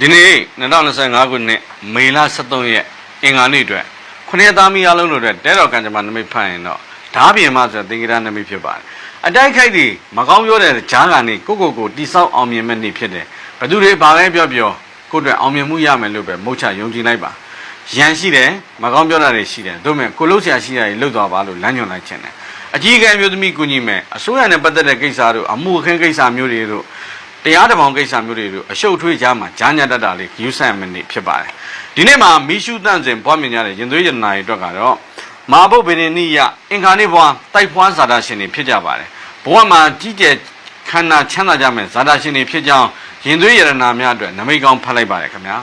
ဒီနေ့2025ခုနှစ်မေလ23ရက်အင်္ဂါနေ့အတွက်ခုနှစ်သားမီးအလုံးတို့အတွက်တဲတော်ကံကြမ္မာနမိတ်ဖတ်ရင်တော့ဓာပြင်မဆိုတဲ့သင်္ကေတနမိတ်ဖြစ်ပါတယ်အတိုက်ခိုက်တွေမကောင်းပြောတဲ့ဂျားကနေကိုကိုကိုတိဆောက်အောင်မြင်မဲ့နေ့ဖြစ်တယ်ဘသူတွေဘာပဲပြောပြောကိုယ့်အတွက်အောင်မြင်မှုရမယ်လို့ပဲမုတ်ချယုံကြည်လိုက်ပါရန်ရှိတယ်မကောင်းပြောတာတွေရှိတယ်တို့မဲ့ကိုလှုပ်ရှားရှိတာတွေလှုပ်သွားပါလို့လမ်းညွှန်လိုက်ခြင်းတယ် အကြီးအကဲမျိုးသမီးကူညီမဲ့အစိုးရနဲ့ပတ်သက်တဲ့ကိစ္စတို့အမှုအခင်းကိစ္စမျိုးတွေတို့တရားတဘောင်ကိစ္စမျိုးတွေတို့အရှုပ်ထွေးကြမှာဂျာညတတာလေးယူဆရမယ့်နေ့ဖြစ်ပါတယ်ဒီနေ့မှာမီရှုတန့်စင်ပွားမြင်ကြတဲ့ရင်သွေးရတနာတွေအတွက်ကတော့မာဘုတ်ဗေဒနိယအင်္ဂါနေ့ဘွားတိုက်ဖွားဇာတာရှင်တွေဖြစ်ကြပါတယ်ဘဝမှာကြီးကျယ်ခန္ဓာချမ်းသာကြမယ်ဇာတာရှင်တွေဖြစ်ကြောင်းရင်သွေးရတနာများအတွက်နမိတ်ကောင်းဖတ်လိုက်ပါတယ်ခင်ဗျာ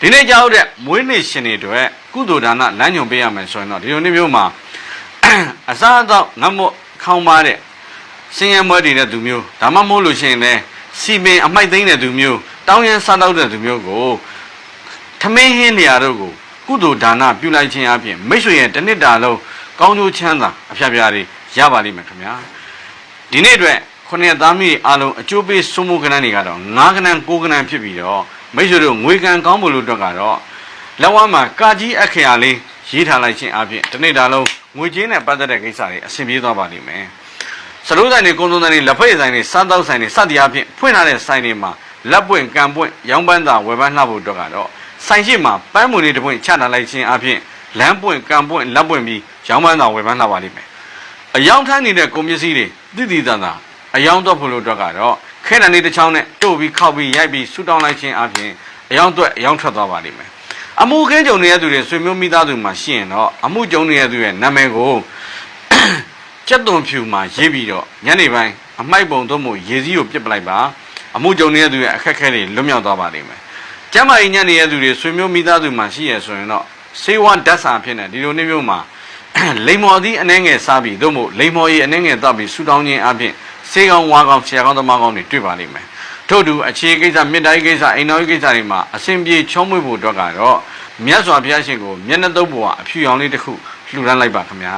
ဒီနေ့ကြောက်တဲ့မွေးနေ့ရှင်တွေအတွက်ကုသိုလ်ဒါနလမ်းညွန်ပေးရမယ်ဆိုရင်တော့ဒီလိုနေ့မျိုးမှာ အစားအသောက်ငတ်မို့ခေါင်းပါတဲ့စင်ရမွဲတွေတဲ့သူမျိုးဒါမှမဟုတ်လို့ရှိရင်လည်းစီပင်အမိုက်သိမ်းတဲ့သူမျိုးတောင်းရန်စားတော့တဲ့သူမျိုးကိုထမင်းဟင်းလျာတို့ကိုကုသိုလ်ဒါနပြုလိုက်ခြင်းအပြင်မိတ်ဆွေရဲ့တစ်နှစ်တာလုံးကောင်းကျိုးချမ်းသာအဖျားဖျားတွေရပါလိမ့်မယ်ခင်ဗျာဒီနေ့အတွက်ခုနှစ်သားမီးအားလုံးအကျိုးပေးစုမှုကဏ္ဍတွေကတော့9ကဏ္ဍ9ကဏ္ဍဖြစ်ပြီးတော့မိတ်ဆွေတို့ငွေကံကောင်းဖို့လို့အတွက်ကတော့လက်ဝါးမှာကာကြီးအခရာလေးရေးထားလိုက်ခြင်းအပြင်တစ်နေ့တာလုံး ငွေချင်းနဲ့ပတ်သက်တဲ့ကိစ္စတွေအဆင်ပြေသွားပါလိမ့်မယ်စလို့ဆိုင်တွေကုန်းသွန်းဆိုင်တွေလက်ဖက်ရည်ဆိုင်တွေစားတောက်ဆိုင်တွေစသည်အပြင်ဖွင့်ထားတဲ့ဆိုင်တွေမှာလက်ပွင့်ကံပွင့်ရောင်းပန်းသာဝယ်ပန်းလှဖို့အတွက်ကတော့ဆိုင်ရှိမှာပန်းမွေလေးတစ်ပွင့်ချထားလိုက်ခြင်းအပြင်လမ်းပွင့်ကံပွင့်လက်ပွင့်ပြီးရောင်းပန်းသာဝယ်ပန်းလှပါလိမ့်မယ်အယောင်ထမ်းနေတဲ့ကုန်ပစ္စည်းတွေတိတိတန်တာအယောင်တော့ဖို့လို့အတွက်ကတော့ခဲတံလေးတစ်ချောင်းနဲ့တို့ပြီးခောက်ပြီးရိုက်ပြီးဆူတောင်းလိုက်ခြင်းအပြင်အယောင်အတွက်အယောင်ထွက်သွားပါလိမ့်မယ် အမှုခင်းကြုံနေတဲ့သူတွေဆွေမျိုးမိသားစုမှာရှိရင်တော့အမှုကြုံနေတဲ့သူရဲ့နာမည်ကိုကြက်သွန်ဖြူမှာရေးပြီးတော့ညနေပိုင်းအမိုက်ပုံသုံးမှုရေစည်းကိုပြစ်ပလိုက်ပါအမှုကြုံနေတဲ့သူရဲ့အခက်အခဲတွေလွတ်မြောက်သွားပါလိမ့်မယ်ကျမ်းမာရေးညနေရဲ့သူတွေဆွေမျိုးမိသားစုမှာရှိရဆိုရင်တော့စေဝါဓာတ်စာဖြစ်နေဒီလိုနေ့မျိုးမှာလိမ္မော်သီးအနှဲငယ်စားပြီးသို့မဟုတ်လိမ္မော်ရီအနှဲငယ်တောက်ပြီးဆူတောင်းခြင်းအပြင်စေကောင်းဝါကောင်းဆရာကောင်းသမားကောင်းတွေတွေ့ပါလိမ့်မယ် ထို့တူအခြေကိစ္စမြင့်တိုင်းကိစ္စအိမ်တော်ရေးကိစ္စတွေမှာအစဉ်ပြေချုံးမွေ့ဖို့အတွက်ကတော့မြတ်စွာဘုရားရှင်ကိုမျက်နှာတုပ်ဘဝအဖြူရောင်လေးတစ်ခုလှူဒန်းလိုက်ပါခင်ဗျာ